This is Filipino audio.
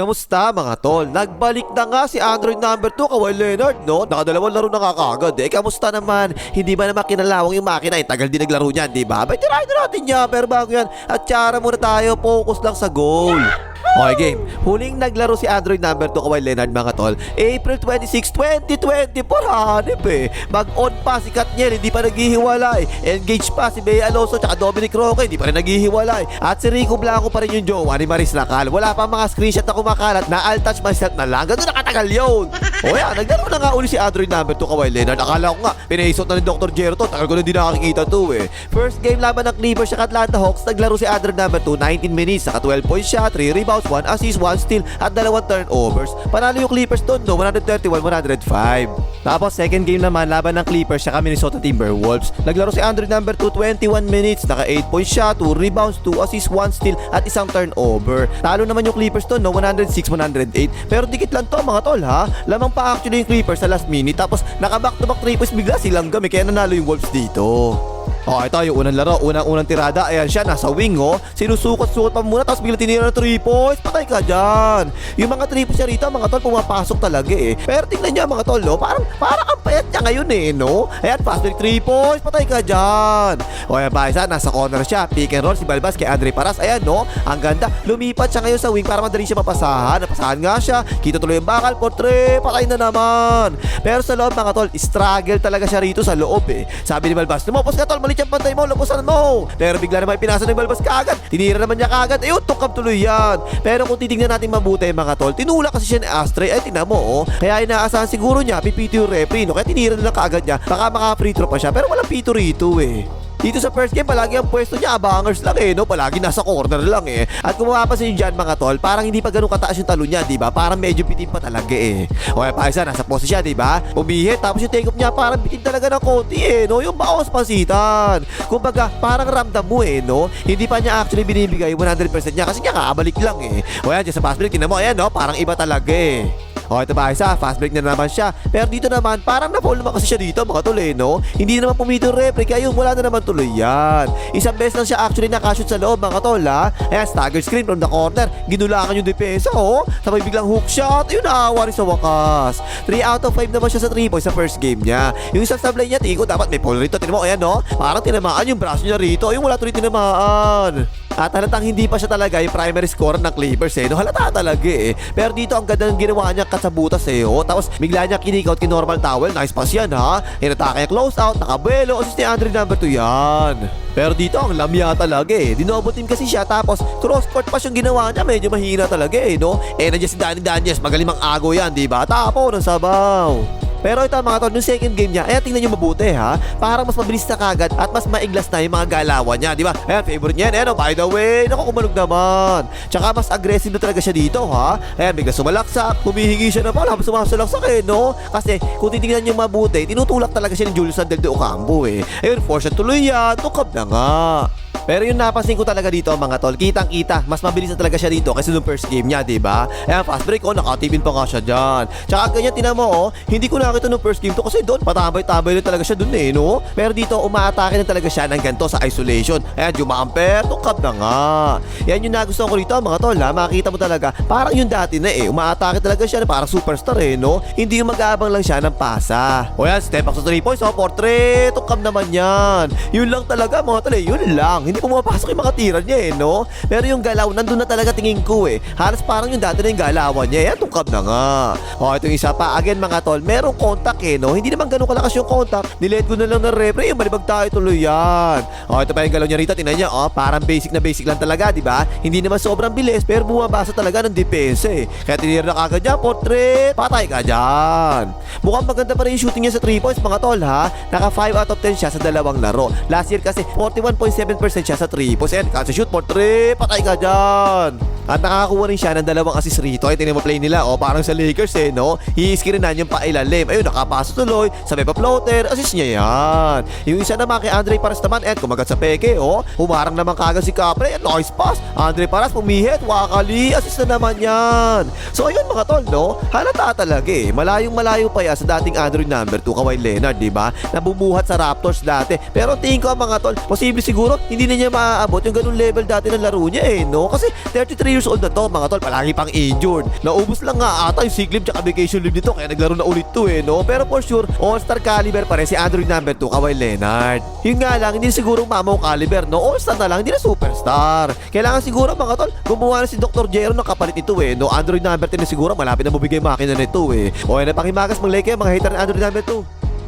Kamusta mga tol? Nagbalik na nga si Android number 2 kaway Leonard, no? Nakadalawang laro na kakagad eh. Kamusta naman? Hindi ba naman kinalawang yung makina? Eh, tagal din naglaro niyan, di ba? Bay, tirahin na natin yan. Pero bago yan, at tsara muna tayo. Focus lang sa goal. Okay, game. Huling naglaro si Android number 2 kaway Leonard mga tol. April 26, 2024. Hanip eh. Mag-on pa si Katniel, hindi pa naghihiwalay. Engage pa si Bea Alonso at Dominic Roque, hindi pa rin naghihiwalay. At si Rico Blanco pa rin yung jowa ni Maris Nakal. Wala pa mga screenshot na kumakalat na I'll touch myself na lang. Ganun nakatagal yun. O yan, naglaro na nga uli si Android number 2 kaway Leonard. Akala ko nga, pinaisot na ni Dr. Jero to. Tagal ko na hindi nakakikita to eh. First game laban ng Clippers sa Atlanta Hawks. Naglaro si Android number 2, 19 minutes. Saka 12 points siya, 3 rebounds, 1 assist, 1 steal, at dalawang turnovers. Panalo yung Clippers doon, no? 131-105. Tapos second game naman, laban ng Clippers sa Minnesota Timberwolves. Naglaro si Android number 2, 21 minutes. Naka 8 points siya, 2 rebounds, 2 assists, 1 steal, at isang turnover. Talo naman yung Clippers doon, no? 106-108. Pero dikit lang to mga tol, ha? Lamang pa actually yung Clippers sa last minute. Tapos naka-back to back 3 points bigla silang gami. Kaya nanalo yung Wolves dito. Oh, ito yung unang laro, unang-unang tirada. Ayan siya, nasa wing, oh. Sinusukot-sukot pa muna, tapos bigla tinira ng 3 points. Patay ka dyan. Yung mga 3 points niya rito, mga tol, pumapasok talaga eh. Pero tingnan niya mga tol, no? Parang, parang ang payat niya ngayon eh, no? Ayan, fast break 3 points. Patay ka dyan. O, ayan pa, isa, nasa corner siya. Pick and roll, si Balbas kay Andre Paras. Ayan, no? Ang ganda. Lumipat siya ngayon sa wing para madali siya mapasahan. Napasahan nga siya. Kita tuloy yung bakal. Portre, patay na naman. Pero sa loob, mga tol, struggle talaga siya rito sa loob eh. Sabi ni Balbas, lumapos ka tol, mali siyang pantay mo, lapusan mo. Pero bigla naman pinasa ng Balbas kagad. Tinira naman niya kagad. Ayun, tukab tuloy yan. Pero kung titignan natin mabuti mga tol, tinula kasi siya ni Astray. Ay, tingnan mo oh. Kaya inaasahan siguro niya, pipito yung referee, no? Kaya tinira na lang kagad niya. Baka maka-free throw pa siya. Pero walang pito rito eh. Dito sa first game, palagi ang pwesto niya, abangers lang eh, no? Palagi nasa corner lang eh. At kung mapapansin nyo dyan mga tol, parang hindi pa ganun kataas yung talo niya, di ba? Parang medyo bitin pa talaga eh. O kaya pa isa, nasa pose siya, di ba? Pumihit, tapos yung take off niya, parang bitin talaga ng konti eh, no? Yung baos pansitan. Kumbaga, parang ramdam mo eh, no? Hindi pa niya actually binibigay 100% niya kasi niya kakabalik lang eh. O yan, dyan sa fast break, tinan mo, ayan, no? Parang iba talaga eh. O ito ba isa, fast break na naman siya. Pero dito naman, parang na-fall naman kasi siya dito mga tuloy, no? Hindi naman pumito yung referee, kaya yun, wala na naman tuloy yan. Isang beses lang siya actually nakashoot sa loob mga tol, ha? Ayan, stagger screen from the corner. Ginulakan yung depensa, oh. Sabay biglang hook shot. Ayun, naawa rin sa wakas. 3 out of 5 naman siya sa 3 points sa first game niya. Yung isang sablay niya, tingin ko dapat may fall rito. Tinan mo, ayan, no? Parang tinamaan yung braso niya rito. Ayun, wala tuloy tinamaan. At halatang hindi pa siya talaga yung primary scorer ng Clippers eh. No, halata talaga eh. Pero dito ang ganda ng ginawa niya kasabutas eh. Oh. Tapos bigla niya kinik-out kay normal towel. Nice pass yan ha. Inatake close out. Nakabuelo. Assist ni Andre number 2 yan. Pero dito ang lamya talaga eh. Dinobo team kasi siya tapos cross court pass yung ginawa niya. Medyo mahina talaga eh no. Eh nandiyan si Danny Daniels. Magaling mang agaw yan di ba? Tapo ng sabaw. Pero ito mga tol, yung second game niya, eh tingnan nyo mabuti ha. Parang mas mabilis na kagad at mas maiglas na yung mga galawan niya, di ba? Ayan, favorite niya eh, by the way, naku kumalog naman. Tsaka mas aggressive na talaga siya dito ha. Ayan, bigla sumalaksak, humihingi siya na pala, sumasalaksak eh, no? Kasi kung titingnan nyo mabuti, tinutulak talaga siya ni Julius Sandel de Ocampo eh. Ayun, force tuloy yan, tukab na nga. Pero yung napansin ko talaga dito mga tol, kitang-kita, mas mabilis na talaga siya dito kasi nung first game niya, 'di ba? Ayan, fast break oh, nakatibin pa nga siya diyan. Tsaka ganyan tinan mo oh, hindi ko nakita nung first game to kasi doon patabay-tabay na talaga siya doon eh, no? Pero dito umaatake na talaga siya ng ganto sa isolation. Ayan, jumamper, tukab na nga. Yan yung nagustuhan ko rito mga tol, ha? Makita mo talaga, parang yung dati na eh, umaatake talaga siya parang superstar eh, no? Hindi yung mag-aabang lang siya ng pasa. O yan, step back sa 3 points, oh, portrait, tukab naman yan. Yun lang talaga mga tol eh, yun lang. Hindi pumapasok yung mga tira niya eh, no? Pero yung galaw, nandun na talaga tingin ko eh. Halos parang yung dati na yung galawan niya. Yan, tungkab na nga. O, ito yung isa pa. Again, mga tol, merong contact eh, no? Hindi naman ganun kalakas yung contact. Nilet ko na lang ng referee. Yung malibag tayo tuloy yan. O, ito pa yung galaw niya rito. Tingnan niya, oh, parang basic na basic lang talaga, di ba? Hindi naman sobrang bilis, pero bumabasa talaga ng depensa eh. Kaya tinira na kagad niya, portrait. Patay ka dyan. Mukhang maganda pa rin yung shooting niya sa 3 points, mga tol, ha? Naka 5 out of 10 siya sa dalawang laro. Last year kasi, 41.7% siya sa 3 points. And catch shoot for 3. Patay ka dyan. At nakakakuha rin siya ng dalawang assist rito. Ay, tinan mo play nila. O, parang sa Lakers eh, no? Hiiskirinan yung pailalim. Ayun, nakapasa tuloy. Sabay pa floater. Assist niya yan. Yung isa naman kay Andre Paras naman. And kumagat sa peke, oh. Humarang naman kagad si Capre. And nice pass. Andre Paras pumihit. Wakali. Assist na naman yan. So, ayun mga tol, no? Halata talaga eh. Malayong malayo pa yan sa dating Android number 2, Kawhi Leonard, di ba? Nabubuhat sa Raptors dati. Pero tingin ko mga tol, posible siguro, hindi na niya maaabot yung ganung level dati ng laro niya eh, no? Kasi 33 years old na to, mga tol, palagi pang injured. Naubos lang nga ata yung sick leave tsaka vacation leave nito, kaya naglaro na ulit to eh, no? Pero for sure, all-star caliber pa rin si Android number 2, Kawhi Leonard. Yun nga lang, hindi siguro mamaw caliber, no? All-star na lang, hindi na superstar. Kailangan siguro, mga tol, gumawa na si Dr. Jero ng kapalit ito eh, no? Android number 10 na siguro, malapit na mabigay makina nito eh. O, yan na pakimagas, mag-like kayo, mga hater ng Android number 2.